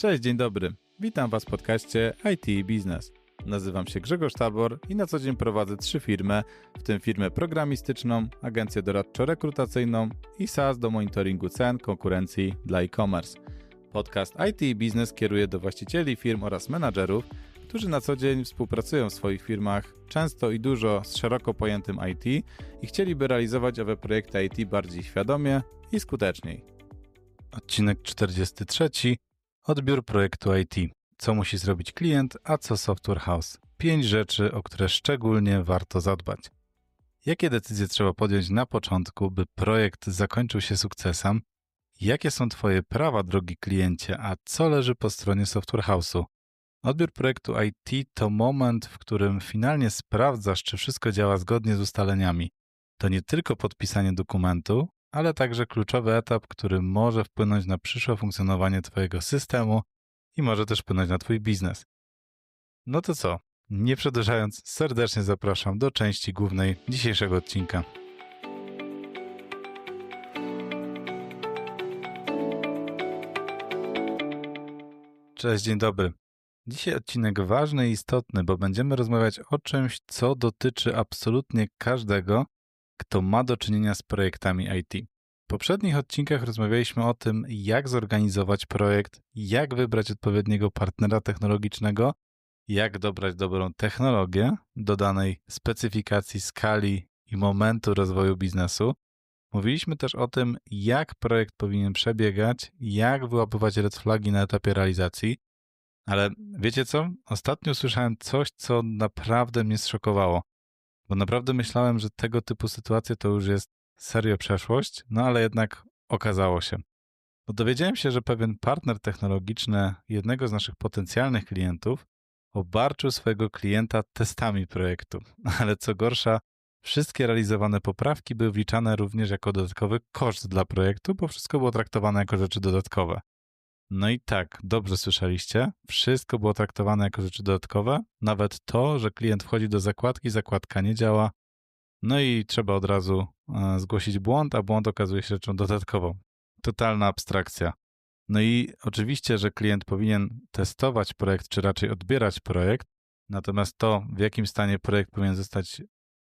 Cześć, dzień dobry. Witam Was w podcaście IT i Biznes. Nazywam się Grzegorz Tabor i na co dzień prowadzę trzy firmy, w tym firmę programistyczną, agencję doradczo-rekrutacyjną i SaaS do monitoringu cen, konkurencji dla e-commerce. Podcast IT i Biznes kieruje do właścicieli firm oraz menadżerów, którzy na co dzień współpracują w swoich firmach, często i dużo z szeroko pojętym IT i chcieliby realizować owe projekty IT bardziej świadomie i skuteczniej. Odcinek 43. Odbiór projektu IT. Co musi zrobić klient, a co software house? Pięć rzeczy, o które szczególnie warto zadbać. Jakie decyzje trzeba podjąć na początku, by projekt zakończył się sukcesem? Jakie są Twoje prawa, drogi kliencie, a co leży po stronie software house'u? Odbiór projektu IT to moment, w którym finalnie sprawdzasz, czy wszystko działa zgodnie z ustaleniami. To nie tylko podpisanie dokumentu, ale także kluczowy etap, który może wpłynąć na przyszłe funkcjonowanie Twojego systemu i może też wpłynąć na Twój biznes. No to co? Nie przedłużając, serdecznie zapraszam do części głównej dzisiejszego odcinka. Cześć, dzień dobry. Dzisiaj odcinek ważny i istotny, bo będziemy rozmawiać o czymś, co dotyczy absolutnie każdego, kto ma do czynienia z projektami IT. W poprzednich odcinkach rozmawialiśmy o tym, jak zorganizować projekt, jak wybrać odpowiedniego partnera technologicznego, jak dobrać dobrą technologię do danej specyfikacji, skali i momentu rozwoju biznesu. Mówiliśmy też o tym, jak projekt powinien przebiegać, jak wyłapywać red flagi na etapie realizacji. Ale wiecie co? Ostatnio usłyszałem coś, co naprawdę mnie zszokowało bo naprawdę myślałem, że tego typu sytuacje to już jest serio przeszłość, no ale jednak okazało się. Bo dowiedziałem się, że pewien partner technologiczny jednego z naszych potencjalnych klientów obarczył swojego klienta testami projektu, ale co gorsza, wszystkie realizowane poprawki były wliczane również jako dodatkowy koszt dla projektu, bo wszystko było traktowane jako rzeczy dodatkowe. No i tak, dobrze słyszeliście. Wszystko było traktowane jako rzeczy dodatkowe, nawet to, że klient wchodzi do zakładki, zakładka nie działa. No i trzeba od razu e, zgłosić błąd, a błąd okazuje się rzeczą dodatkową. Totalna abstrakcja. No i oczywiście, że klient powinien testować projekt, czy raczej odbierać projekt, natomiast to, w jakim stanie projekt powinien zostać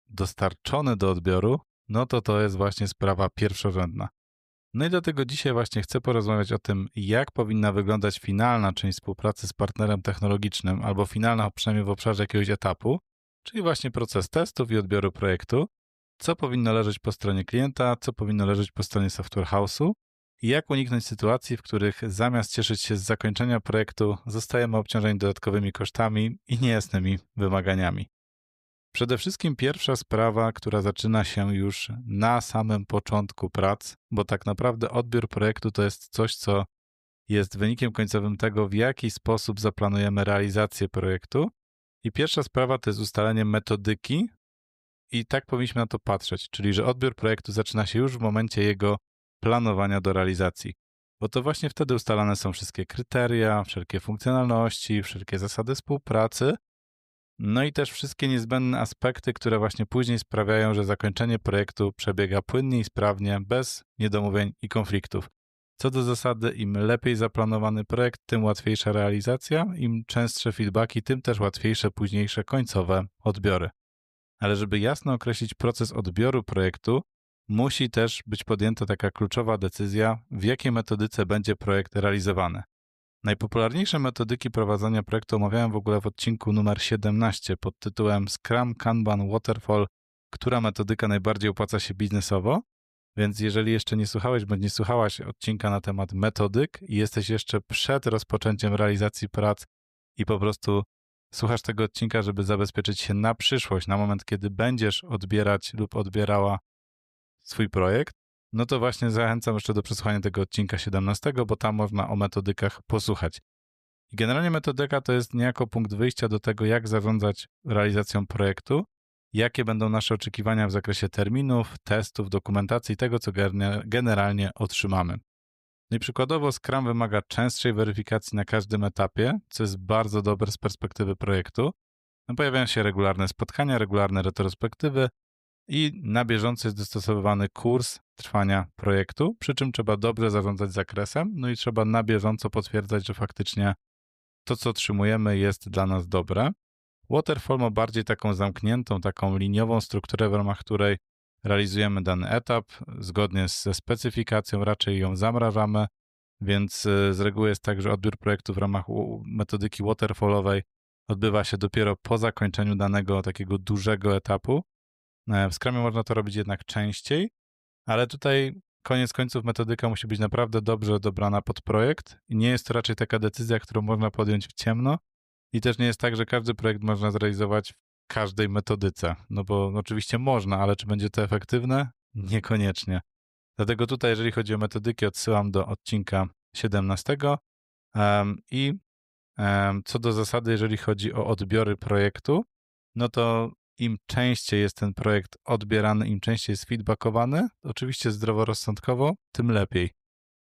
dostarczony do odbioru, no to to jest właśnie sprawa pierwszorzędna. No i dlatego dzisiaj właśnie chcę porozmawiać o tym, jak powinna wyglądać finalna część współpracy z partnerem technologicznym, albo finalna przynajmniej w obszarze jakiegoś etapu, czyli właśnie proces testów i odbioru projektu, co powinno leżeć po stronie klienta, co powinno leżeć po stronie software house'u i jak uniknąć sytuacji, w których zamiast cieszyć się z zakończenia projektu, zostajemy obciążeni dodatkowymi kosztami i niejasnymi wymaganiami. Przede wszystkim pierwsza sprawa, która zaczyna się już na samym początku prac, bo tak naprawdę odbiór projektu to jest coś, co jest wynikiem końcowym tego, w jaki sposób zaplanujemy realizację projektu. I pierwsza sprawa to jest ustalenie metodyki, i tak powinniśmy na to patrzeć, czyli że odbiór projektu zaczyna się już w momencie jego planowania do realizacji. Bo to właśnie wtedy ustalane są wszystkie kryteria, wszelkie funkcjonalności, wszelkie zasady współpracy, no i też wszystkie niezbędne aspekty, które właśnie później sprawiają, że zakończenie projektu przebiega płynnie i sprawnie, bez niedomówień i konfliktów. Co do zasady, im lepiej zaplanowany projekt, tym łatwiejsza realizacja, im częstsze feedbacki, tym też łatwiejsze późniejsze końcowe odbiory. Ale żeby jasno określić proces odbioru projektu, musi też być podjęta taka kluczowa decyzja, w jakiej metodyce będzie projekt realizowany. Najpopularniejsze metodyki prowadzenia projektu omawiałem w ogóle w odcinku numer 17 pod tytułem Scrum, Kanban, Waterfall, która metodyka najbardziej opłaca się biznesowo. Więc jeżeli jeszcze nie słuchałeś bądź nie słuchałaś odcinka na temat metodyk i jesteś jeszcze przed rozpoczęciem realizacji prac i po prostu słuchasz tego odcinka, żeby zabezpieczyć się na przyszłość, na moment, kiedy będziesz odbierać lub odbierała swój projekt, no to właśnie zachęcam jeszcze do przesłuchania tego odcinka 17, bo tam można o metodykach posłuchać. Generalnie metodyka to jest niejako punkt wyjścia do tego, jak zarządzać realizacją projektu, jakie będą nasze oczekiwania w zakresie terminów, testów, dokumentacji i tego, co generalnie otrzymamy. No i przykładowo Scrum wymaga częstszej weryfikacji na każdym etapie, co jest bardzo dobre z perspektywy projektu. No pojawiają się regularne spotkania, regularne retrospektywy, i na bieżąco jest dostosowywany kurs trwania projektu, przy czym trzeba dobrze zarządzać zakresem, no i trzeba na bieżąco potwierdzać, że faktycznie to, co otrzymujemy, jest dla nas dobre. Waterfall ma bardziej taką zamkniętą, taką liniową strukturę, w ramach której realizujemy dany etap zgodnie ze specyfikacją, raczej ją zamrażamy, więc y, z reguły jest tak, że odbiór projektu w ramach metodyki waterfallowej odbywa się dopiero po zakończeniu danego takiego dużego etapu. E, w Scrumie można to robić jednak częściej, ale tutaj koniec końców metodyka musi być naprawdę dobrze dobrana pod projekt i nie jest to raczej taka decyzja, którą można podjąć w ciemno i też nie jest tak, że każdy projekt można zrealizować w każdej metodyce, no bo oczywiście można, ale czy będzie to efektywne? Niekoniecznie. Dlatego tutaj, jeżeli chodzi o metodyki, odsyłam do odcinka 17 um, i um, co do zasady, jeżeli chodzi o odbiory projektu, no to im częściej jest ten projekt odbierany, im częściej jest feedbackowany, oczywiście zdroworozsądkowo, tym lepiej.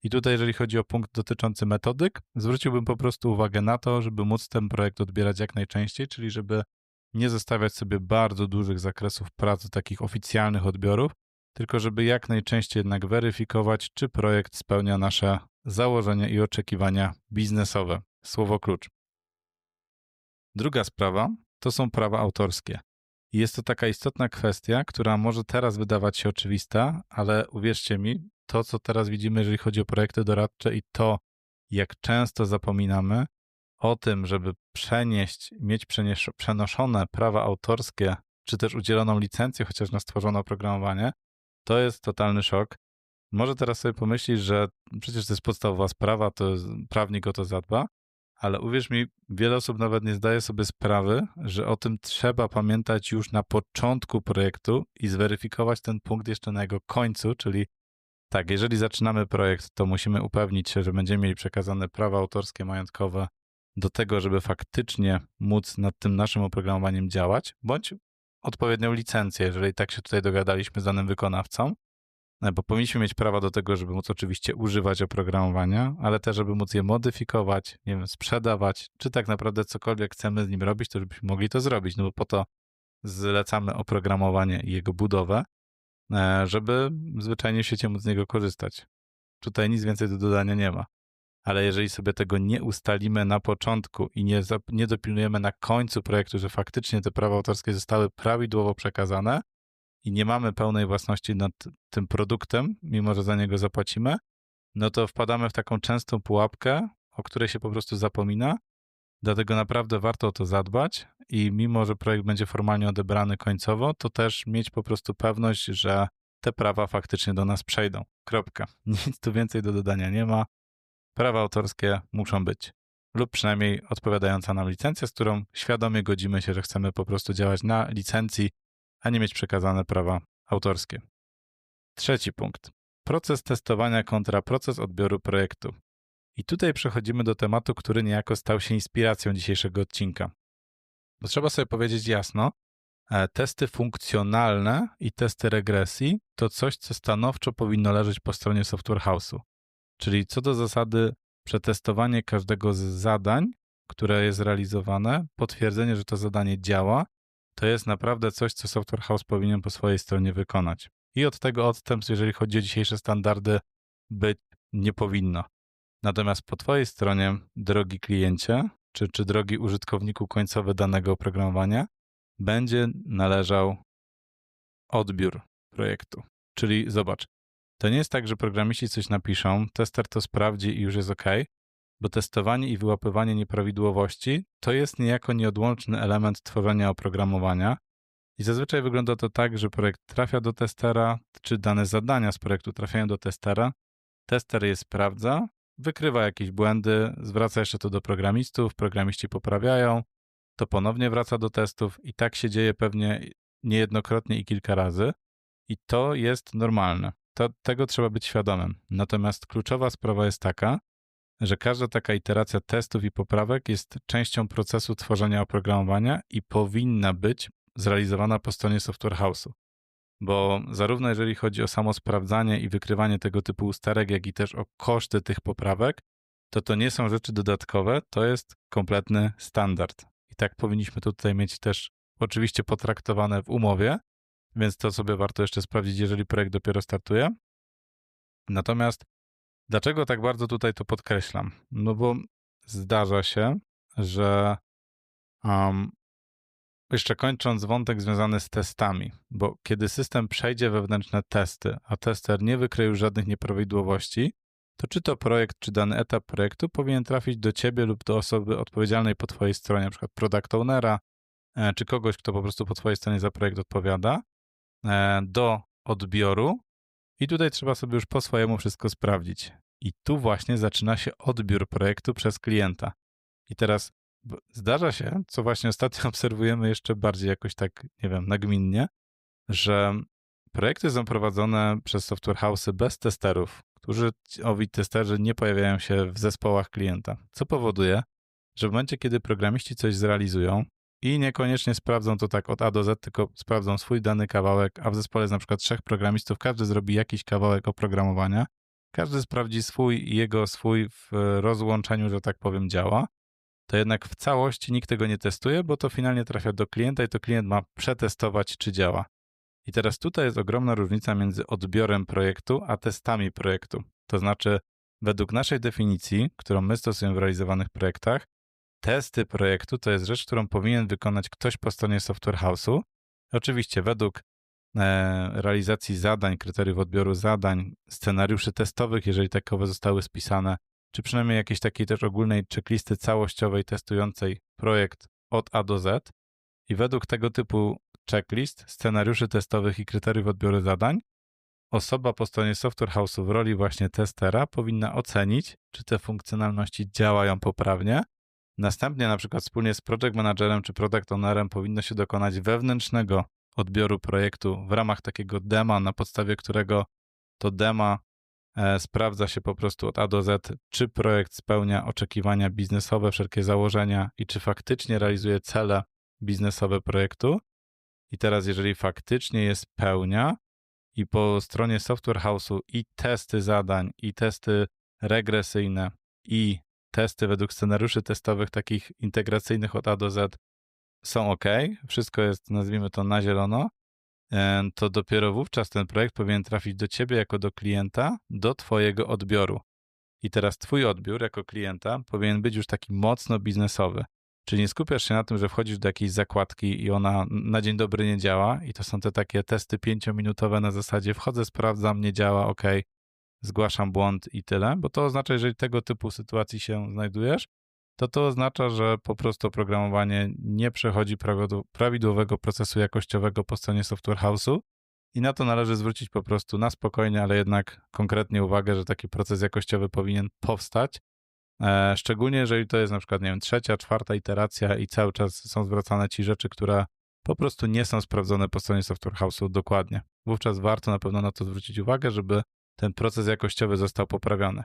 I tutaj, jeżeli chodzi o punkt dotyczący metodyk, zwróciłbym po prostu uwagę na to, żeby móc ten projekt odbierać jak najczęściej, czyli żeby nie zostawiać sobie bardzo dużych zakresów pracy, takich oficjalnych odbiorów, tylko żeby jak najczęściej jednak weryfikować, czy projekt spełnia nasze założenia i oczekiwania biznesowe. Słowo klucz. Druga sprawa to są prawa autorskie. Jest to taka istotna kwestia, która może teraz wydawać się oczywista, ale uwierzcie mi, to co teraz widzimy, jeżeli chodzi o projekty doradcze i to, jak często zapominamy o tym, żeby przenieść, mieć przenoszone prawa autorskie, czy też udzieloną licencję chociaż na stworzone oprogramowanie, to jest totalny szok. Może teraz sobie pomyślisz, że przecież to jest podstawowa sprawa, to prawnik o to zadba, ale uwierz mi, wiele osób nawet nie zdaje sobie sprawy, że o tym trzeba pamiętać już na początku projektu i zweryfikować ten punkt jeszcze na jego końcu, czyli tak, jeżeli zaczynamy projekt, to musimy upewnić się, że będziemy mieli przekazane prawa autorskie, majątkowe do tego, żeby faktycznie móc nad tym naszym oprogramowaniem działać, bądź odpowiednią licencję, jeżeli tak się tutaj dogadaliśmy z danym wykonawcą, bo powinniśmy mieć prawa do tego, żeby móc oczywiście używać oprogramowania, ale też, żeby móc je modyfikować, nie wiem, sprzedawać, czy tak naprawdę cokolwiek chcemy z nim robić, to żebyśmy mogli to zrobić, no bo po to zlecamy oprogramowanie i jego budowę, e, żeby zwyczajnie w świecie móc z niego korzystać. Tutaj nic więcej do dodania nie ma ale jeżeli sobie tego nie ustalimy na początku i nie, nie dopilnujemy na końcu projektu, że faktycznie te prawa autorskie zostały prawidłowo przekazane i nie mamy pełnej własności nad tym produktem, mimo że za niego zapłacimy, no to wpadamy w taką częstą pułapkę, o której się po prostu zapomina. Dlatego naprawdę warto o to zadbać i mimo, że projekt będzie formalnie odebrany końcowo, to też mieć po prostu pewność, że te prawa faktycznie do nas przejdą. Kropka. Nic tu więcej do dodania nie ma prawa autorskie muszą być. Lub przynajmniej odpowiadająca nam licencja, z którą świadomie godzimy się, że chcemy po prostu działać na licencji, a nie mieć przekazane prawa autorskie. Trzeci punkt. Proces testowania kontra proces odbioru projektu. I tutaj przechodzimy do tematu, który niejako stał się inspiracją dzisiejszego odcinka. Bo trzeba sobie powiedzieć jasno, e, testy funkcjonalne i testy regresji to coś, co stanowczo powinno leżeć po stronie software house'u. Czyli co do zasady, przetestowanie każdego z zadań, które jest realizowane, potwierdzenie, że to zadanie działa, to jest naprawdę coś, co Software House powinien po swojej stronie wykonać. I od tego odstępstw, jeżeli chodzi o dzisiejsze standardy, być nie powinno. Natomiast po Twojej stronie, drogi kliencie, czy, czy drogi użytkowniku końcowy danego oprogramowania, będzie należał odbiór projektu. Czyli zobacz, to nie jest tak, że programiści coś napiszą, tester to sprawdzi i już jest OK, bo testowanie i wyłapywanie nieprawidłowości to jest niejako nieodłączny element tworzenia oprogramowania. I zazwyczaj wygląda to tak, że projekt trafia do testera, czy dane zadania z projektu trafiają do testera, tester je sprawdza, wykrywa jakieś błędy, zwraca jeszcze to do programistów, programiści poprawiają, to ponownie wraca do testów i tak się dzieje pewnie niejednokrotnie i kilka razy. I to jest normalne to tego trzeba być świadomym. Natomiast kluczowa sprawa jest taka, że każda taka iteracja testów i poprawek jest częścią procesu tworzenia oprogramowania i powinna być zrealizowana po stronie software house'u. Bo zarówno jeżeli chodzi o samo sprawdzanie i wykrywanie tego typu usterek, jak i też o koszty tych poprawek, to to nie są rzeczy dodatkowe, to jest kompletny standard. I tak powinniśmy tutaj mieć też oczywiście potraktowane w umowie, więc to sobie warto jeszcze sprawdzić, jeżeli projekt dopiero startuje. Natomiast dlaczego tak bardzo tutaj to podkreślam? No bo zdarza się, że um, jeszcze kończąc wątek związany z testami, bo kiedy system przejdzie wewnętrzne testy, a tester nie wykryje już żadnych nieprawidłowości, to czy to projekt, czy dany etap projektu powinien trafić do ciebie lub do osoby odpowiedzialnej po twojej stronie, np. product ownera, e, czy kogoś, kto po prostu po twojej stronie za projekt odpowiada, e, do odbioru i tutaj trzeba sobie już po swojemu wszystko sprawdzić. I tu właśnie zaczyna się odbiór projektu przez klienta. I teraz zdarza się, co właśnie ostatnio obserwujemy jeszcze bardziej jakoś tak, nie wiem, nagminnie, że projekty są prowadzone przez software house'y bez testerów, którzy owi testerzy nie pojawiają się w zespołach klienta, co powoduje, że w momencie, kiedy programiści coś zrealizują i niekoniecznie sprawdzą to tak od A do Z, tylko sprawdzą swój dany kawałek, a w zespole jest na przykład trzech programistów, każdy zrobi jakiś kawałek oprogramowania, każdy sprawdzi swój i jego swój w rozłączeniu, że tak powiem, działa, to jednak w całości nikt tego nie testuje, bo to finalnie trafia do klienta i to klient ma przetestować, czy działa. I teraz tutaj jest ogromna różnica między odbiorem projektu a testami projektu. To znaczy, według naszej definicji, którą my stosujemy w realizowanych projektach, testy projektu to jest rzecz, którą powinien wykonać ktoś po stronie software house'u. Oczywiście według e, realizacji zadań, kryteriów odbioru zadań, scenariuszy testowych, jeżeli takowe zostały spisane, czy przynajmniej jakiejś takiej też ogólnej checklisty całościowej testującej projekt od A do Z. I według tego typu checklist, scenariuszy testowych i kryteriów odbioru zadań, osoba po stronie Software House w roli właśnie testera powinna ocenić, czy te funkcjonalności działają poprawnie. Następnie na przykład wspólnie z project managerem czy product ownerem powinno się dokonać wewnętrznego odbioru projektu w ramach takiego dema, na podstawie którego to dema e, sprawdza się po prostu od A do Z, czy projekt spełnia oczekiwania biznesowe, wszelkie założenia i czy faktycznie realizuje cele biznesowe projektu. I teraz, jeżeli faktycznie jest pełnia i po stronie Software House'u i testy zadań, i testy regresyjne, i testy według scenariuszy testowych takich integracyjnych od A do Z są ok, wszystko jest, nazwijmy to, na zielono, to dopiero wówczas ten projekt powinien trafić do ciebie jako do klienta, do twojego odbioru. I teraz twój odbiór jako klienta powinien być już taki mocno biznesowy. Czyli nie skupiasz się na tym, że wchodzisz do jakiejś zakładki i ona na dzień dobry nie działa i to są te takie testy pięciominutowe na zasadzie wchodzę, sprawdzam, nie działa, ok, zgłaszam błąd i tyle, bo to oznacza, jeżeli tego typu sytuacji się znajdujesz, to to oznacza, że po prostu oprogramowanie nie przechodzi prawidłowego procesu jakościowego po stronie software house'u i na to należy zwrócić po prostu na spokojnie, ale jednak konkretnie uwagę, że taki proces jakościowy powinien powstać, E, szczególnie jeżeli to jest na przykład, nie wiem, trzecia, czwarta iteracja i cały czas są zwracane ci rzeczy, które po prostu nie są sprawdzone po stronie Software House'u dokładnie. Wówczas warto na pewno na to zwrócić uwagę, żeby ten proces jakościowy został poprawiony.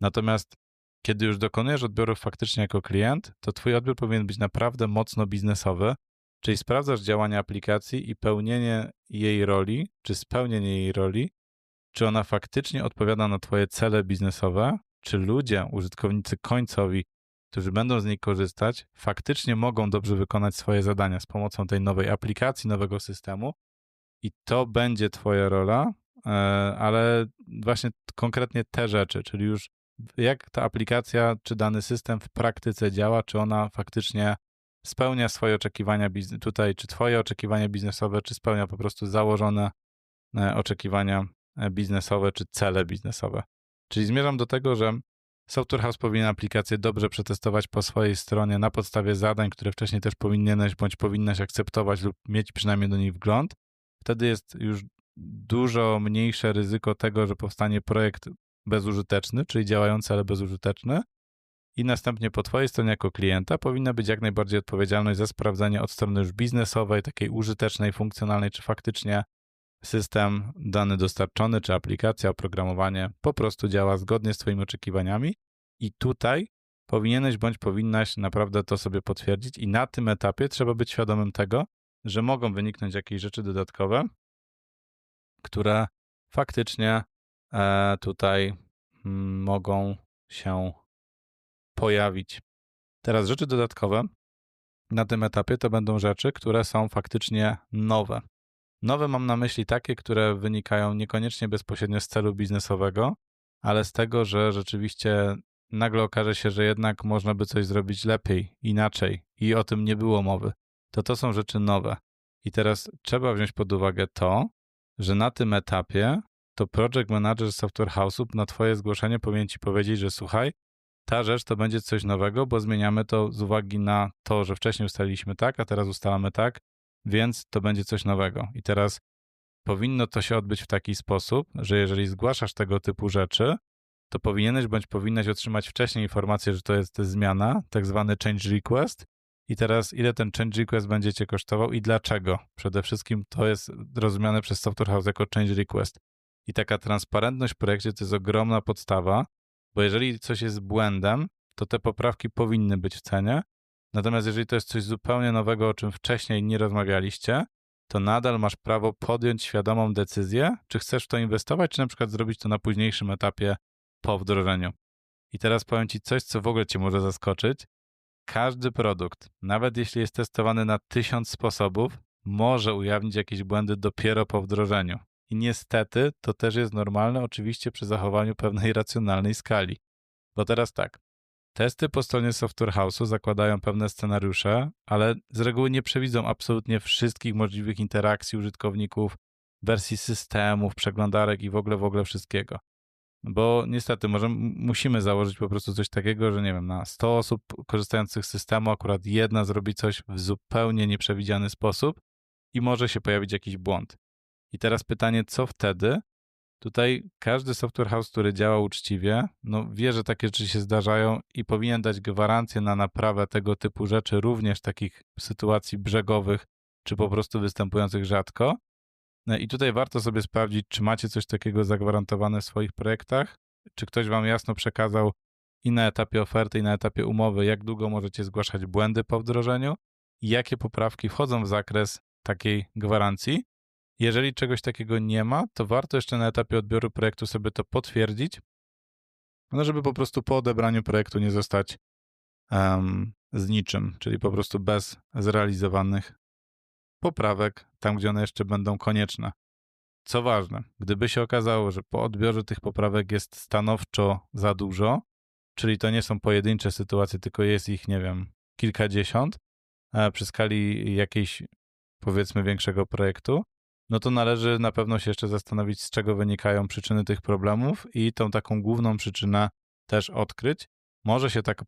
Natomiast kiedy już dokonujesz odbioru faktycznie jako klient, to twój odbiór powinien być naprawdę mocno biznesowy, czyli sprawdzasz działanie aplikacji i pełnienie jej roli, czy spełnienie jej roli, czy ona faktycznie odpowiada na twoje cele biznesowe, czy ludzie, użytkownicy końcowi, którzy będą z niej korzystać, faktycznie mogą dobrze wykonać swoje zadania z pomocą tej nowej aplikacji, nowego systemu. I to będzie Twoja rola, ale właśnie konkretnie te rzeczy, czyli już jak ta aplikacja czy dany system w praktyce działa, czy ona faktycznie spełnia swoje oczekiwania tutaj, czy Twoje oczekiwania biznesowe, czy spełnia po prostu założone e, oczekiwania e, biznesowe, czy cele biznesowe. Czyli zmierzam do tego, że Software House powinien aplikację dobrze przetestować po swojej stronie na podstawie zadań, które wcześniej też powinieneś bądź powinnaś akceptować lub mieć przynajmniej do nich wgląd. Wtedy jest już dużo mniejsze ryzyko tego, że powstanie projekt bezużyteczny, czyli działający, ale bezużyteczny. I następnie po Twojej stronie jako klienta powinna być jak najbardziej odpowiedzialność za sprawdzenie od strony już biznesowej, takiej użytecznej, funkcjonalnej, czy faktycznie system, dany dostarczony, czy aplikacja, oprogramowanie po prostu działa zgodnie z Twoimi oczekiwaniami i tutaj powinieneś bądź powinnaś naprawdę to sobie potwierdzić i na tym etapie trzeba być świadomym tego, że mogą wyniknąć jakieś rzeczy dodatkowe, które faktycznie e, tutaj mm, mogą się pojawić. Teraz rzeczy dodatkowe na tym etapie to będą rzeczy, które są faktycznie nowe. Nowe mam na myśli takie, które wynikają niekoniecznie bezpośrednio z celu biznesowego, ale z tego, że rzeczywiście nagle okaże się, że jednak można by coś zrobić lepiej, inaczej i o tym nie było mowy. To to są rzeczy nowe. I teraz trzeba wziąć pod uwagę to, że na tym etapie to project manager software house'u na twoje zgłoszenie powinien ci powiedzieć, że słuchaj, ta rzecz to będzie coś nowego, bo zmieniamy to z uwagi na to, że wcześniej ustaliliśmy tak, a teraz ustalamy tak, więc to będzie coś nowego. I teraz powinno to się odbyć w taki sposób, że jeżeli zgłaszasz tego typu rzeczy, to powinieneś bądź powinnaś otrzymać wcześniej informację, że to jest zmiana, tak zwany change request. I teraz ile ten change request będzie cię kosztował i dlaczego? Przede wszystkim to jest rozumiane przez Software House jako change request. I taka transparentność w projekcie to jest ogromna podstawa, bo jeżeli coś jest błędem, to te poprawki powinny być w cenie. Natomiast jeżeli to jest coś zupełnie nowego, o czym wcześniej nie rozmawialiście, to nadal masz prawo podjąć świadomą decyzję, czy chcesz w to inwestować, czy na przykład zrobić to na późniejszym etapie po wdrożeniu. I teraz powiem Ci coś, co w ogóle Cię może zaskoczyć. Każdy produkt, nawet jeśli jest testowany na tysiąc sposobów, może ujawnić jakieś błędy dopiero po wdrożeniu. I niestety to też jest normalne, oczywiście przy zachowaniu pewnej racjonalnej skali. Bo teraz tak, testy po stronie Software House'u zakładają pewne scenariusze, ale z reguły nie przewidzą absolutnie wszystkich możliwych interakcji użytkowników, wersji systemów, przeglądarek i w ogóle, w ogóle wszystkiego. Bo niestety, może musimy założyć po prostu coś takiego, że nie wiem, na 100 osób korzystających z systemu, akurat jedna zrobi coś w zupełnie nieprzewidziany sposób i może się pojawić jakiś błąd. I teraz pytanie, co wtedy? Tutaj każdy software house, który działa uczciwie, no wie, że takie rzeczy się zdarzają i powinien dać gwarancję na naprawę tego typu rzeczy, również takich sytuacji brzegowych, czy po prostu występujących rzadko. No I tutaj warto sobie sprawdzić, czy macie coś takiego zagwarantowane w swoich projektach, czy ktoś wam jasno przekazał i na etapie oferty, i na etapie umowy, jak długo możecie zgłaszać błędy po wdrożeniu? I jakie poprawki wchodzą w zakres takiej gwarancji. Jeżeli czegoś takiego nie ma, to warto jeszcze na etapie odbioru projektu sobie to potwierdzić, no żeby po prostu po odebraniu projektu nie zostać um, z niczym, czyli po prostu bez zrealizowanych poprawek tam, gdzie one jeszcze będą konieczne. Co ważne, gdyby się okazało, że po odbiorze tych poprawek jest stanowczo za dużo, czyli to nie są pojedyncze sytuacje, tylko jest ich, nie wiem, kilkadziesiąt e, przy skali jakiejś, powiedzmy, większego projektu, no to należy na pewno się jeszcze zastanowić, z czego wynikają przyczyny tych problemów i tą taką główną przyczynę też odkryć. Może się tak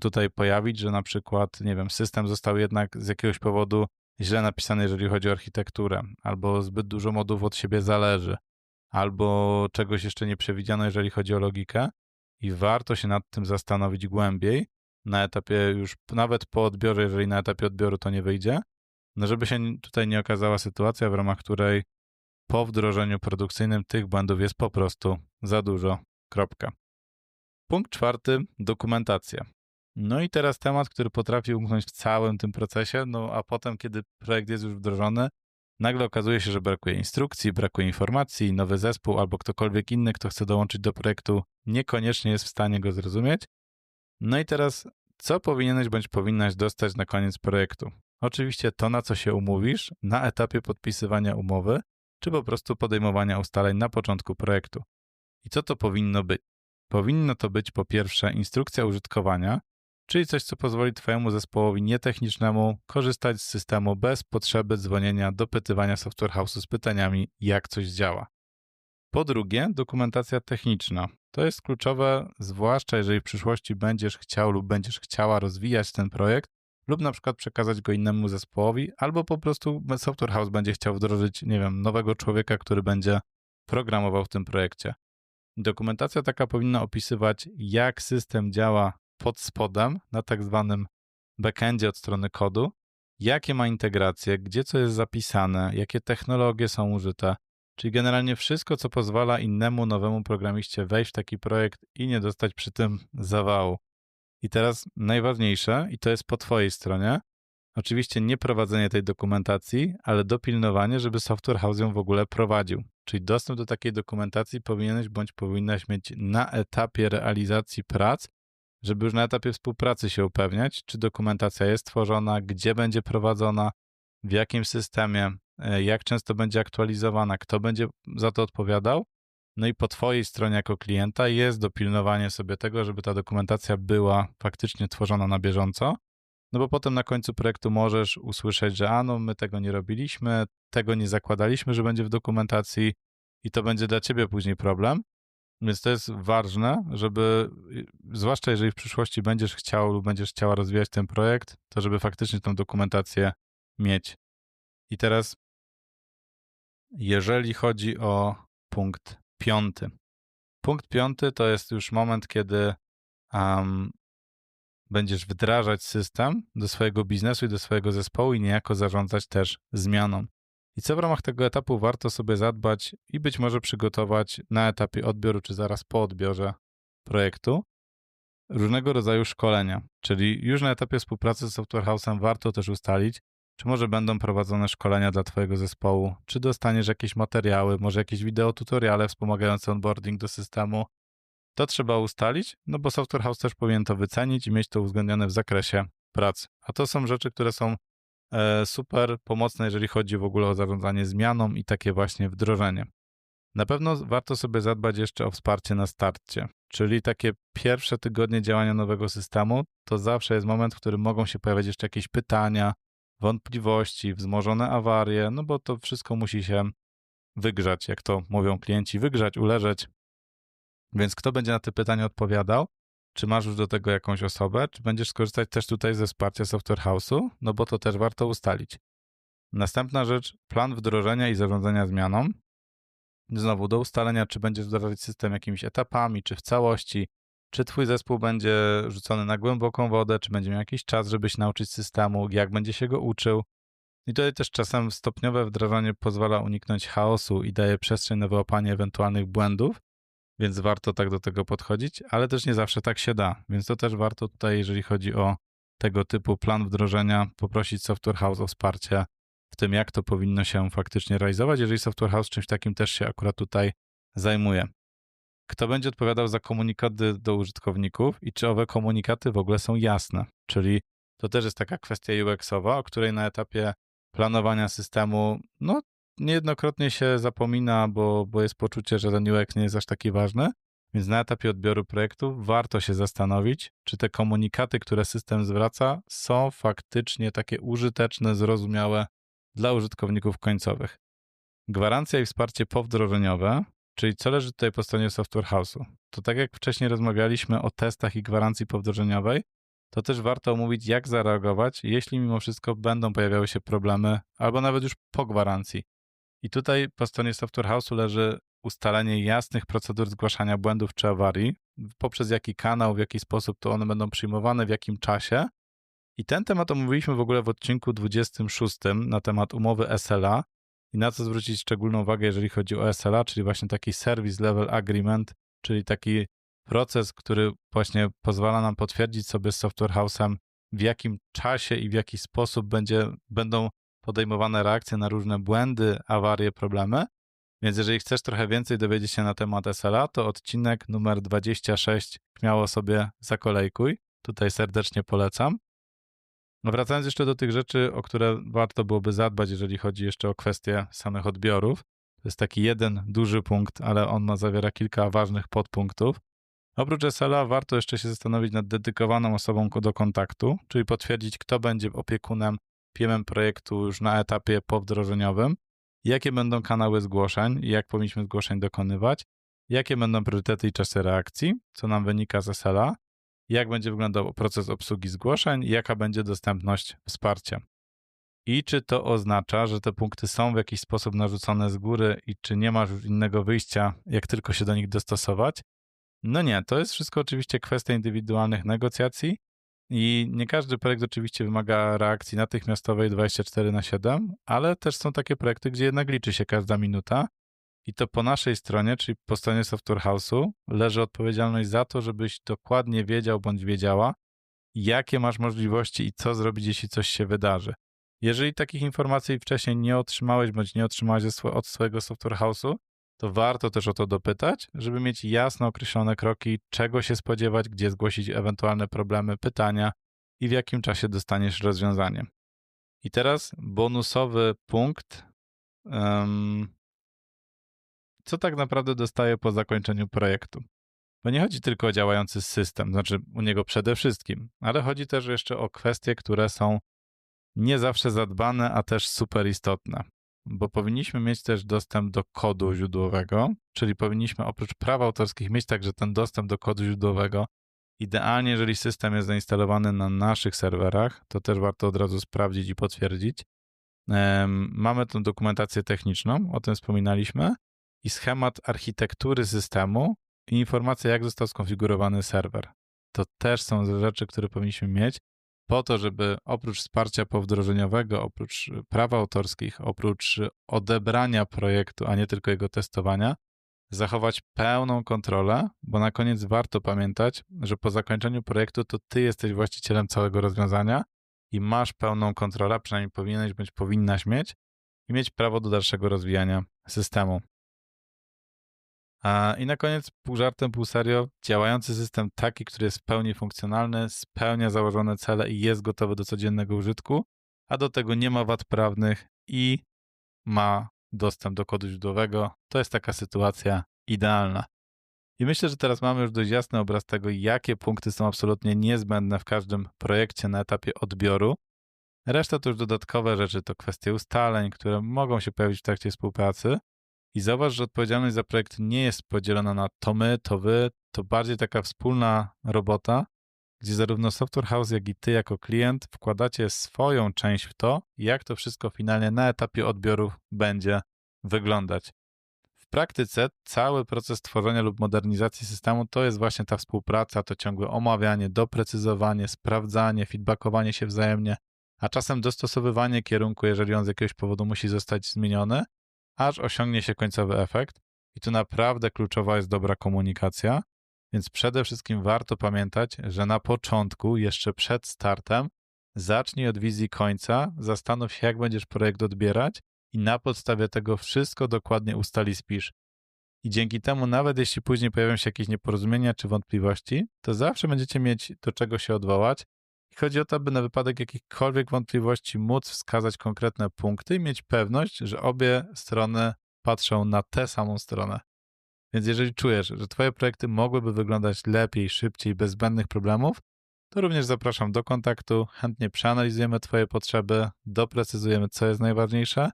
tutaj pojawić, że na przykład, nie wiem, system został jednak z jakiegoś powodu źle napisany, jeżeli chodzi o architekturę, albo zbyt dużo modów od siebie zależy, albo czegoś jeszcze nie przewidziano, jeżeli chodzi o logikę, i warto się nad tym zastanowić głębiej na etapie już, nawet po odbiorze, jeżeli na etapie odbioru to nie wyjdzie, no żeby się tutaj nie okazała sytuacja, w ramach której po wdrożeniu produkcyjnym tych błędów jest po prostu za dużo. Kropka. Punkt czwarty, dokumentacja. No i teraz temat, który potrafi umknąć w całym tym procesie, no a potem, kiedy projekt jest już wdrożony, nagle okazuje się, że brakuje instrukcji, brakuje informacji, nowy zespół albo ktokolwiek inny, kto chce dołączyć do projektu, niekoniecznie jest w stanie go zrozumieć. No i teraz, co powinieneś bądź powinnaś dostać na koniec projektu? Oczywiście to, na co się umówisz na etapie podpisywania umowy, czy po prostu podejmowania ustaleń na początku projektu. I co to powinno być? Powinno to być po pierwsze instrukcja użytkowania, czyli coś, co pozwoli Twojemu zespołowi nietechnicznemu korzystać z systemu bez potrzeby dzwonienia, dopytywania software house'u z pytaniami, jak coś działa. Po drugie, dokumentacja techniczna. To jest kluczowe, zwłaszcza jeżeli w przyszłości będziesz chciał lub będziesz chciała rozwijać ten projekt, lub na przykład przekazać go innemu zespołowi, albo po prostu software house będzie chciał wdrożyć, nie wiem, nowego człowieka, który będzie programował w tym projekcie. Dokumentacja taka powinna opisywać, jak system działa pod spodem, na tak zwanym backendzie od strony kodu, jakie ma integracje, gdzie co jest zapisane, jakie technologie są użyte, czyli generalnie wszystko, co pozwala innemu nowemu programiście wejść w taki projekt i nie dostać przy tym zawału. I teraz najważniejsze, i to jest po Twojej stronie, oczywiście nie prowadzenie tej dokumentacji, ale dopilnowanie, żeby software house ją w ogóle prowadził. Czyli dostęp do takiej dokumentacji powinieneś bądź powinnaś mieć na etapie realizacji prac, żeby już na etapie współpracy się upewniać, czy dokumentacja jest tworzona, gdzie będzie prowadzona, w jakim systemie, e, jak często będzie aktualizowana, kto będzie za to odpowiadał. No i po Twojej stronie jako klienta jest dopilnowanie sobie tego, żeby ta dokumentacja była faktycznie tworzona na bieżąco. No bo potem na końcu projektu możesz usłyszeć, że a no, my tego nie robiliśmy, tego nie zakładaliśmy, że będzie w dokumentacji i to będzie dla ciebie później problem. Więc to jest ważne, żeby, zwłaszcza jeżeli w przyszłości będziesz chciał lub będziesz chciała rozwijać ten projekt, to żeby faktycznie tą dokumentację mieć. I teraz, jeżeli chodzi o punkt piąty. Punkt piąty to jest już moment, kiedy um, będziesz wdrażać system do swojego biznesu i do swojego zespołu i niejako zarządzać też zmianą. I co w ramach tego etapu warto sobie zadbać i być może przygotować na etapie odbioru czy zaraz po odbiorze projektu różnego rodzaju szkolenia. Czyli już na etapie współpracy z Software House'em warto też ustalić, czy może będą prowadzone szkolenia dla Twojego zespołu, czy dostaniesz jakieś materiały, może jakieś wideo tutoriale wspomagające onboarding do systemu. To trzeba ustalić, no bo Software House też powinien to wycenić i mieć to uwzględnione w zakresie pracy. A to są rzeczy, które są super pomocne, jeżeli chodzi w ogóle o zarządzanie zmianą i takie właśnie wdrożenie. Na pewno warto sobie zadbać jeszcze o wsparcie na starcie, czyli takie pierwsze tygodnie działania nowego systemu to zawsze jest moment, w którym mogą się pojawiać jeszcze jakieś pytania, wątpliwości, wzmożone awarie, no bo to wszystko musi się wygrzać, jak to mówią klienci, wygrzać, uleżeć. Więc kto będzie na te pytania odpowiadał? Czy masz już do tego jakąś osobę? Czy będziesz skorzystać też tutaj ze wsparcia Software House'u? No bo to też warto ustalić. Następna rzecz, plan wdrożenia i zarządzania zmianą. Znowu do ustalenia, czy będziesz wdrażać system jakimiś etapami, czy w całości, czy twój zespół będzie rzucony na głęboką wodę, czy będzie miał jakiś czas, żeby się nauczyć systemu, jak będzie się go uczył. I tutaj też czasem stopniowe wdrażanie pozwala uniknąć chaosu i daje przestrzeń na wyłapanie ewentualnych błędów, więc warto tak do tego podchodzić, ale też nie zawsze tak się da, więc to też warto tutaj, jeżeli chodzi o tego typu plan wdrożenia, poprosić Software House o wsparcie w tym, jak to powinno się faktycznie realizować, jeżeli Software House czymś takim też się akurat tutaj zajmuje. Kto będzie odpowiadał za komunikaty do użytkowników i czy owe komunikaty w ogóle są jasne? Czyli to też jest taka kwestia UX-owa, o której na etapie planowania systemu, no niejednokrotnie się zapomina, bo, bo jest poczucie, że ten UX nie jest aż taki ważny. Więc na etapie odbioru projektu warto się zastanowić, czy te komunikaty, które system zwraca, są faktycznie takie użyteczne, zrozumiałe dla użytkowników końcowych. Gwarancja i wsparcie powdrożeniowe, czyli co leży tutaj po stronie Software House'u. To tak jak wcześniej rozmawialiśmy o testach i gwarancji powdrożeniowej, to też warto omówić, jak zareagować, jeśli mimo wszystko będą pojawiały się problemy, albo nawet już po gwarancji. I tutaj po stronie Software House'u leży ustalenie jasnych procedur zgłaszania błędów czy awarii, poprzez jaki kanał, w jaki sposób to one będą przyjmowane, w jakim czasie. I ten temat omówiliśmy w ogóle w odcinku 26 na temat umowy SLA i na co zwrócić szczególną uwagę, jeżeli chodzi o SLA, czyli właśnie taki Service Level Agreement, czyli taki proces, który właśnie pozwala nam potwierdzić sobie z Software House'em, w jakim czasie i w jaki sposób będzie, będą podejmowane reakcje na różne błędy, awarie, problemy. Więc jeżeli chcesz trochę więcej dowiedzieć się na temat SLA, to odcinek numer 26 śmiało sobie zakolejkuj. Tutaj serdecznie polecam. No wracając jeszcze do tych rzeczy, o które warto byłoby zadbać, jeżeli chodzi jeszcze o kwestie samych odbiorów. To jest taki jeden duży punkt, ale on ma zawiera kilka ważnych podpunktów. Oprócz SLA warto jeszcze się zastanowić nad dedykowaną osobą do kontaktu, czyli potwierdzić, kto będzie opiekunem PM projektu już na etapie powdrożeniowym, jakie będą kanały zgłoszeń? Jak powinniśmy zgłoszeń dokonywać, jakie będą priorytety i czasy reakcji, co nam wynika z SLA, jak będzie wyglądał proces obsługi zgłoszeń? Jaka będzie dostępność wsparcia. I czy to oznacza, że te punkty są w jakiś sposób narzucone z góry i czy nie masz już innego wyjścia, jak tylko się do nich dostosować? No nie, to jest wszystko oczywiście kwestia indywidualnych negocjacji i nie każdy projekt oczywiście wymaga reakcji natychmiastowej 24 na 7, ale też są takie projekty, gdzie jednak liczy się każda minuta. I to po naszej stronie, czyli po stronie Software House'u, leży odpowiedzialność za to, żebyś dokładnie wiedział bądź wiedziała, jakie masz możliwości i co zrobić, jeśli coś się wydarzy. Jeżeli takich informacji wcześniej nie otrzymałeś bądź nie otrzymałeś od swojego Software House'u, to warto też o to dopytać, żeby mieć jasno określone kroki, czego się spodziewać, gdzie zgłosić ewentualne problemy, pytania i w jakim czasie dostaniesz rozwiązanie. I teraz bonusowy punkt, em, co tak naprawdę dostaje po zakończeniu projektu. Bo nie chodzi tylko o działający system, znaczy u niego przede wszystkim, ale chodzi też jeszcze o kwestie, które są nie zawsze zadbane, a też super istotne. Bo powinniśmy mieć też dostęp do kodu źródłowego, czyli powinniśmy oprócz praw autorskich mieć także ten dostęp do kodu źródłowego. Idealnie, jeżeli system jest zainstalowany na naszych serwerach, to też warto od razu sprawdzić i potwierdzić. Mamy tę dokumentację techniczną, o tym wspominaliśmy, i schemat architektury systemu i informacja, jak został skonfigurowany serwer. To też są rzeczy, które powinniśmy mieć po to, żeby oprócz wsparcia powdrożeniowego, oprócz praw autorskich, oprócz odebrania projektu, a nie tylko jego testowania, zachować pełną kontrolę, bo na koniec warto pamiętać, że po zakończeniu projektu to ty jesteś właścicielem całego rozwiązania i masz pełną kontrolę, przynajmniej powinieneś bądź powinnaś mieć i mieć prawo do dalszego rozwijania systemu. I na koniec, pół żartem, pół serio, działający system taki, który jest w pełni funkcjonalny, spełnia założone cele i jest gotowy do codziennego użytku, a do tego nie ma wad prawnych i ma dostęp do kodu źródłowego. To jest taka sytuacja idealna. I myślę, że teraz mamy już dość jasny obraz tego, jakie punkty są absolutnie niezbędne w każdym projekcie na etapie odbioru. Reszta to już dodatkowe rzeczy, to kwestie ustaleń, które mogą się pojawić w trakcie współpracy. I zauważ, że odpowiedzialność za projekt nie jest podzielona na to my, to wy, to bardziej taka wspólna robota, gdzie zarówno Software House, jak i ty jako klient wkładacie swoją część w to, jak to wszystko finalnie na etapie odbioru będzie wyglądać. W praktyce cały proces tworzenia lub modernizacji systemu to jest właśnie ta współpraca, to ciągłe omawianie, doprecyzowanie, sprawdzanie, feedbackowanie się wzajemnie, a czasem dostosowywanie kierunku, jeżeli on z jakiegoś powodu musi zostać zmieniony, aż osiągnie się końcowy efekt. I tu naprawdę kluczowa jest dobra komunikacja, więc przede wszystkim warto pamiętać, że na początku, jeszcze przed startem, zacznij od wizji końca, zastanów się, jak będziesz projekt odbierać i na podstawie tego wszystko dokładnie ustali spisz. I dzięki temu, nawet jeśli później pojawią się jakieś nieporozumienia czy wątpliwości, to zawsze będziecie mieć do czego się odwołać. I chodzi o to, aby na wypadek jakichkolwiek wątpliwości móc wskazać konkretne punkty i mieć pewność, że obie strony patrzą na tę samą stronę. Więc jeżeli czujesz, że Twoje projekty mogłyby wyglądać lepiej, szybciej, bez zbędnych problemów, to również zapraszam do kontaktu. Chętnie przeanalizujemy Twoje potrzeby, doprecyzujemy, co jest najważniejsze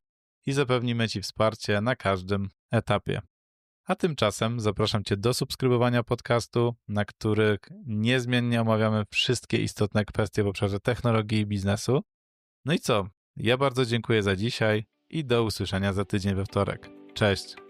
i zapewnimy Ci wsparcie na każdym etapie. A tymczasem zapraszam Cię do subskrybowania podcastu, na których niezmiennie omawiamy wszystkie istotne kwestie w obszarze technologii i biznesu. No i co? Ja bardzo dziękuję za dzisiaj i do usłyszenia za tydzień we wtorek. Cześć!